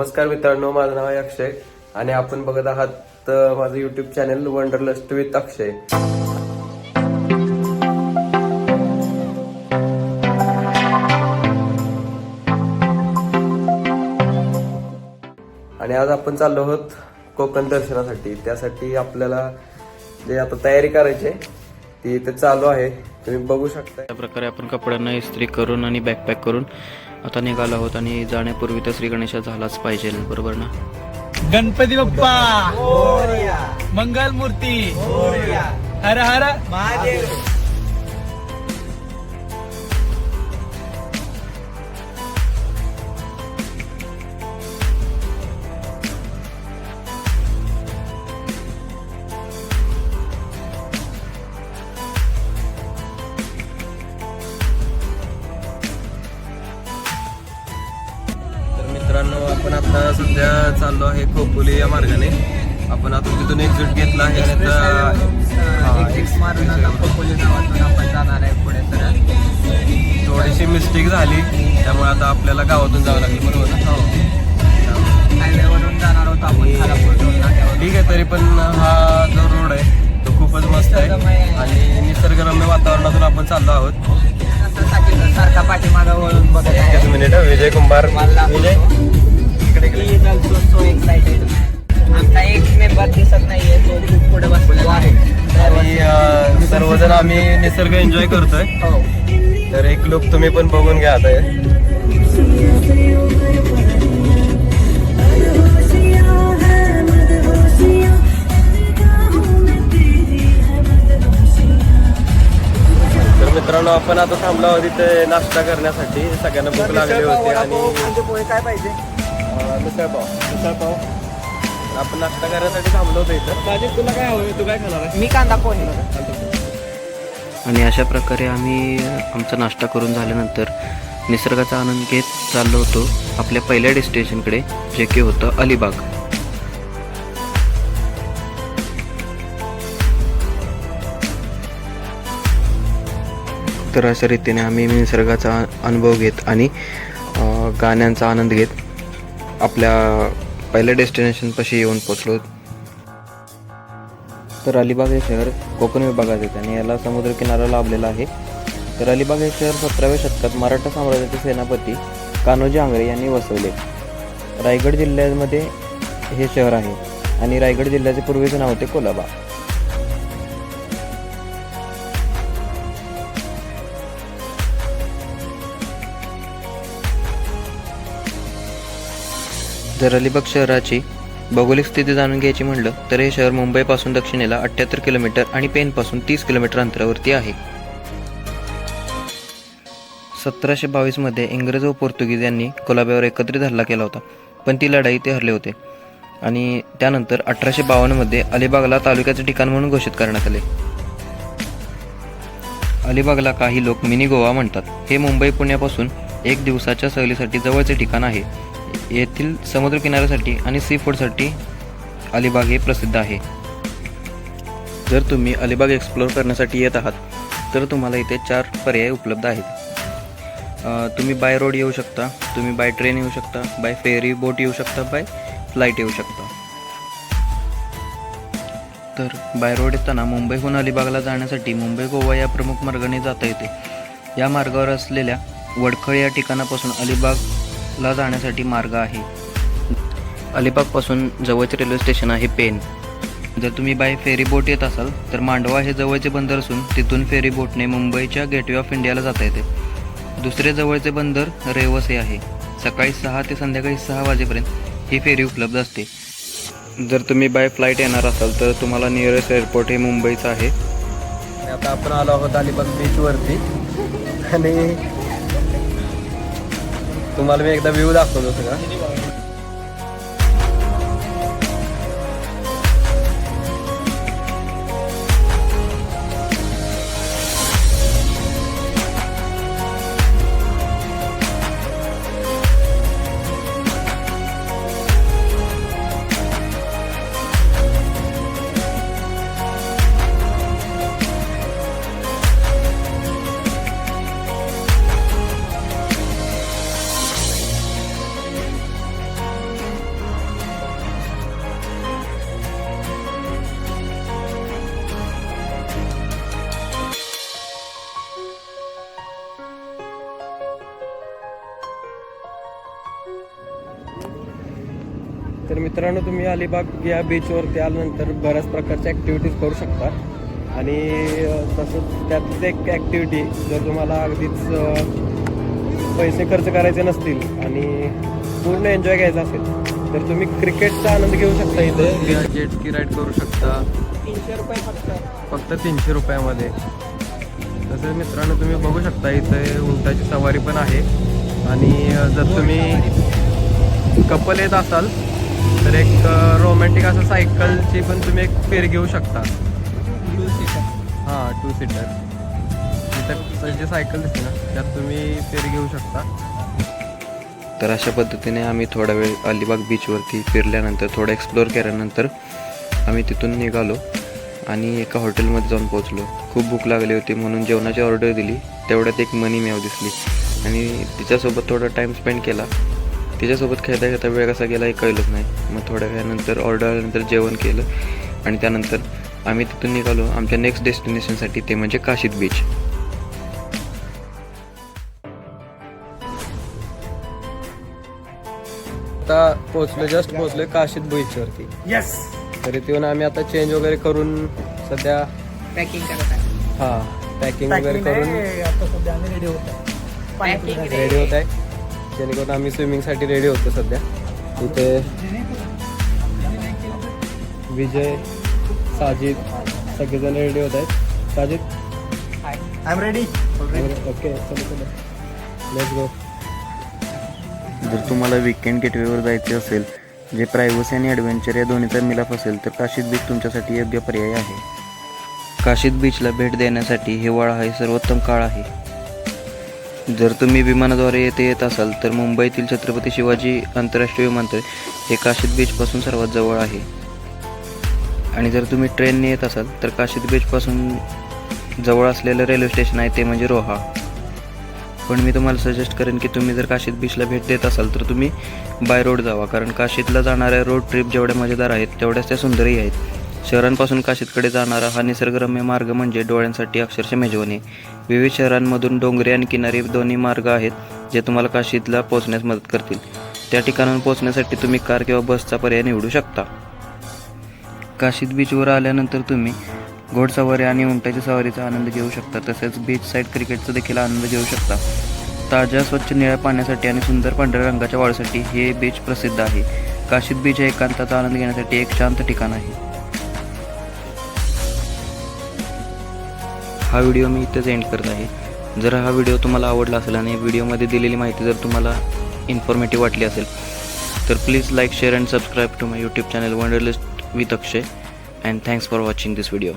नमस्कार मित्रांनो माझं नाव आहे अक्षय आणि आपण बघत आहात माझं YouTube channel wanderlust with Akshay. आणि आज आपण चाललो आहोत कोकण दर्शनासाठी. त्यासाठी आपल्याला जे आता तयारी करायची आहे ती इथे चालू आहे. तुम्ही बघू शकता त्या प्रकारे आपण कपड्यांना इस्त्री करून आणि बॅकपॅक करून आता निघालो आहोत आणि जाण्यापूर्वी तर श्री गणेशा झालाच पाहिजे बरोबर ना? गणपती बाप्पा! मंगल मूर्ती! हर हर! तर मित्रांनो आपण आता सध्या चाललो आहे खोपोली या मार्गाने. आपण आता तिथून एक्झिट घेतला आहे हा, पुढे तर थोडीशी मिस्टेक झाली त्यामुळे आता आपल्याला गावातून जावं लागलं बरोबर ना? हायवे वरून जाणार होतो आपण. ठीक आहे तरी पण हा जो रोड आहे तो खूपच मस्त आहे. आणि निसर्गरम्य वातावरणातून आपण चाललो आहोत. सारखी- पाठीमागं वळून बघत आहे. एकच मिनिट हं, विजय कुंभार. मला विजय? इकडे इकडे. excited. आमचा एक मेंबर दिसत नाहीये तो खूप पुढे बसलेला आहे. आणि अं, सर्वजण आम्ही निसर्ग एन्जॉय करतोय. हो. तर एक लोक तुम्ही पण बघून घ्या आता हे. मित्रांनो आपण आता थांबलो आहोत इथे नाश्ता करण्यासाठी. सगळ्यांना भूक लागली होती आणि म्हणजे पोहे काय पाहिजे? आपण नाश्ता करण्यासाठी थांबलो होतो इथं. तुला काय हवं तू काय खाणार आहे? मी कांदा पोहे. आणि अशा प्रकारे आम्ही आमचा नाश्ता करून झाल्यानंतर निसर्गाचा आनंद घेत चाललो होतो आपल्या पहिल्या डेस्टिनेशनकडे जे की होतं अलिबाग. तर अशा रीतीने आम्ही निसर्गाचा अनुभव घेत आणि गाण्यांचा आनंद घेत आपल्या पहिल्या डेस्टिनेशनपाशी येऊन पोचलो तर अलिबाग हे शहर कोकण विभागात येते आणि याला समुद्रकिनारा लाभलेला आहे. तर अलिबाग हे शहर सतराव्या शतकात मराठा साम्राज्याचे सेनापती कान्होजी आंग्रे यांनी वसवले. रायगड जिल्ह्यामध्ये हे शहर आहे आणि रायगड जिल्ह्याचे पूर्वीचे नाव होते कोलाबा. जर अलिबाग शहराची भौगोलिक स्थिती जाणून घ्यायची म्हणलं तर हे शहर मुंबईपासून दक्षिणेला अठ्ठ्याहत्तर किलोमीटर आणि पेनपासून तीस किलोमीटर अंतरावरती आहे. सतराशे बावीसमध्ये इंग्रज व पोर्तुगीज यांनी कोलाब्यावर एकत्रित हल्ला केला होता पण ती लढाई ते हरले होते. आणि त्यानंतर अठराशे बावन्नमध्ये अलिबागला तालुक्याचे ठिकाण म्हणून घोषित करण्यात आले. अलिबागला काही लोक मिनी गोवा म्हणतात. हे मुंबई पुण्यापासून एक दिवसाच्या सहलीसाठी जवळचे ठिकाण आहे. येथील समुद्रकिनाऱ्यासाठी आणि सी फूडसाठी अलिबाग हे प्रसिद्ध आहे. जर तुम्ही अलिबाग एक्सप्लोअर करण्यासाठी येत आहात तर तुम्हाला इथे चार पर्याय उपलब्ध आहेत. तुम्ही बाय रोड येऊ शकता तुम्ही बाय ट्रेन येऊ शकता बाय फेरी बोट येऊ शकता बाय फ्लाईट येऊ शकता. तर बाय रोड येताना मुंबईहून अलिबागला जाण्यासाठी मुंबई गोवा या प्रमुख मार्गाने जाता येते. या मार्गावर असलेल्या वडखळ या ठिकाणापासून अलिबाग ला जाण्यासाठी मार्ग आहे. अलिबागपासून जवळचे रेल्वे स्टेशन आहे पेन जर तुम्ही बाय फेरीबोट येत असाल तर मांडवा हे जवळचे बंदर असून तिथून फेरीबोटने मुंबईच्या गेटवे ऑफ इंडियाला जाता येते. दुसरे जवळचे बंदर रेवस हे आहे. सकाळी सहा ते संध्याकाळी सहा वाजेपर्यंत ही फेरी उपलब्ध असते. जर तुम्ही बाय फ्लाईट येणार असाल तर तुम्हाला नियरेस्ट एअरपोर्ट हे मुंबईचं आहे. आता आपण आलो आहोत अलिबाग बीचवरती आणि तुम्हाला मी एकदा व्ह्यू दाखवतो सगळा. तर मित्रांनो तुम्ही अलिबाग या बीचवरती आल्यानंतर बऱ्याच प्रकारच्या ॲक्टिव्हिटीज करू शकता. आणि तसंच त्यातच एक ॲक्टिव्हिटी जर तुम्हाला अगदीच पैसे खर्च करायचे नसतील आणि पूर्ण एन्जॉय घ्यायचा असेल तर तुम्ही क्रिकेटचा आनंद घेऊ शकता इथे. जेट स्की राईड करू शकता. तीनशे रुपये फक्त. फक्त तीनशे रुपयामध्ये. तसंच मित्रांनो तुम्ही बघू शकता इथे उंटाची सवारी पण आहे. आणि जर तुम्ही कपल येत असाल तर एक रोमॅन्टिक असं सायकलची पण तुम्ही एक फेर घेऊ शकता. हां टू सीटर इथं जी सायकल दिसते ना त्यात तुम्ही फेर घेऊ शकता. तर अशा पद्धतीने आम्ही थोडा वेळ अलिबाग बीचवरती फिरल्यानंतर थोडं एक्सप्लोअर केल्यानंतर आम्ही तिथून निघालो आणि एका हॉटेलमध्ये जाऊन पोहोचलो. खूप भूक लागली होती म्हणून जेवणाची ऑर्डर दिली. तेवढ्यात एक मनी मेव दिसली. आणि तिच्यासोबत थोडा टाईम स्पेंड केला. तिच्यासोबत खेळता खेळता वेळ कसा गेला हे कळलंच नाही. मग थोड्या वेळानंतर ऑर्डर आल्यानंतर जेवण केलं आणि त्यानंतर आम्ही तिथून निघालो. आमच्या नेक्स्ट डेस्टिनेशनसाठी ते म्हणजे काशीद बीच आता पोहोचलो जस्ट पोहोचलोय काशीद बीचवरती यस तर येऊन आम्ही आता चेंज वगैरे करून सध्या पॅकिंग करत आहे. हां पॅकिंग वगैरे करून आता सध्या आम्ही रेडी होतो पॅकिंग रेडी होत आहे. जेणेकरून आम्ही स्विमिंगसाठी रेडी होतो सध्या. इथे विजय साजिद सगळेजण रेडी होत आहेत. Sajid? I am ready okay let's go जर तुम्हाला विकेंड गेटवेवर जायचे असेल जे प्रायव्हसी आणि ॲडव्हेंचर या दोन्हीचा मिलाफ असेल तर काशीद बीच तुमच्यासाठी योग्य पर्याय आहे. काशीद बीचला भेट देण्यासाठी हिवाळा हा सर्वोत्तम काळ आहे. जर तुम्ही विमानाद्वारे येथे येत असाल तर मुंबईतील छत्रपती शिवाजी आंतरराष्ट्रीय विमानतळ हे काशीद बीचपासून सर्वात जवळ आहे. आणि जर तुम्ही ट्रेनने येत असाल तर काशीद बीचपासून जवळ असलेलं रेल्वे स्टेशन आहे ते म्हणजे रोहा. पण मी तुम्हाला सजेस्ट करेन की तुम्ही जर काशीद बीचला भेट देत असाल तर तुम्ही बाय रोड जावा. कारण काशीदला जाणाऱ्या रोड ट्रिप जेवढ्या मजेदार आहेत तेवढ्याच त्या सुंदरही आहेत. शहरांपासून काशीदकडे जाणारा हा निसर्गरम्य मार्ग म्हणजे डोळ्यांसाठी अक्षरशः मेजवानी विविध शहरांमधून डोंगरी आणि किनारी दोन्ही मार्ग आहेत जे तुम्हाला काशीदला पोहोचण्यास मदत करतील. त्या ठिकाणाहून पोहोचण्यासाठी तुम्ही कार किंवा बसचा पर्याय निवडू शकता. काशीद बीचवर आल्यानंतर तुम्ही घोडसवारी आणि उंटाच्या सवारीचा आनंद घेऊ शकता तसेच बीच साईड क्रिकेटचा देखील आनंद घेऊ शकता. ताज्या स्वच्छ निळ्या पाण्यासाठी आणि सुंदर पांढऱ्या रंगाच्या वाळूसाठी हे बीच प्रसिद्ध आहे. काशीद बीच हे एकांताचा आनंद घेण्यासाठी एक शांत ठिकाण आहे. हा व्हिडिओ मी इथेच एंड करत आहे. जर हा व्हिडिओ तुम्हाला आवडला असेल आणि व्हिडिओमध्ये दिलेली माहिती जर तुम्हाला इन्फॉर्मेटिव्ह वाटली असेल तर please like share and subscribe to my YouTube channel wanderlust with Akshay and thanks for watching this video